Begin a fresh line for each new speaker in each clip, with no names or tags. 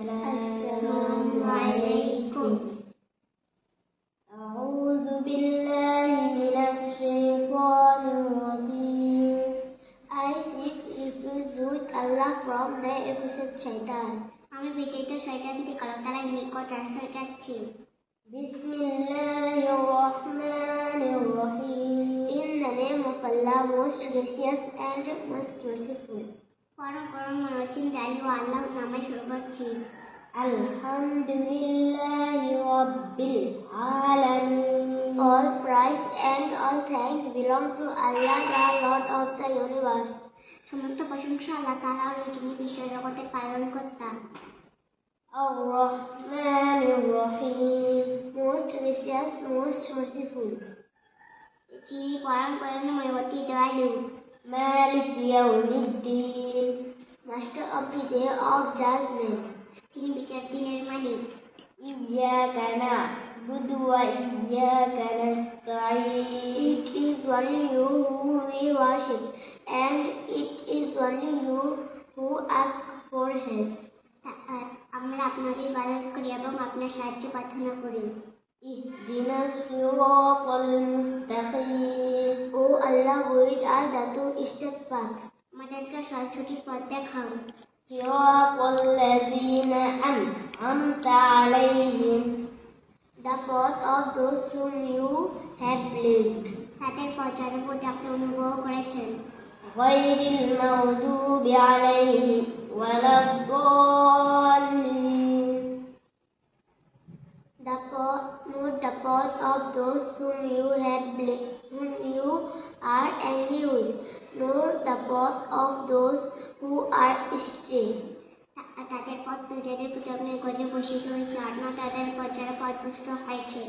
السلام عليكم أعوذ بالله من الشيطان الرجيم I seek refuge with Allah from the accursed shaitan আমি বিজয়িত শয়তান থেকে আল্লাহ তাআলার নিকট আশ্রয় চাচ্ছি بسم الله الرحمن الرحيم In the name of Allah most gracious and most merciful পরম পরম অসীম জালি আল্লাহ নামে শুরু করছি আলহামদুলিল্লাহ রব্বিল আলামিন All praise and all thanks belong to Allah, the Lord of the universe. সমস্ত প্রশংসা আল্লাহ তাআলা যিনি বিশ্বজগতের পালন কর্তা। আর রহমানির রহিম Most gracious, most merciful. যিনি পরম করুণাময় অতি দয়ালু। Malik Yawmiddin, Master of the Day of Judgment. Cini বিচার দিনের মালিক Iyyaka na'budu wa iyyaka nasta'in. It is only you who we worship and it is only you who ask for help. আমরা আপনাকে ইবাদত করি এবং আপনার সাহায্য প্রার্থনা করি ইহদিনাস সিরাতাল মুস্তাকিম ও আল্লাহ গাইড আদাতু the straight path আমাদেরকে সঠিক পথ দেখাও صراط الذين أنعمت عليهم the path of those whom you have blessed তাদের পথের প্রতি আপনি অনুগ্রহ করেছেন غير المغضوب عليهم ولا الضالين the path, not the path of those whom you have blessed, path of those who are stray. তাদের পথ যাদের প্রতি আপনার গজে বসিত হয়েছে আর না তাদের পথ যারা পথভ্রষ্ট হয়েছে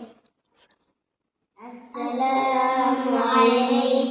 আসসালামু আলাইকুম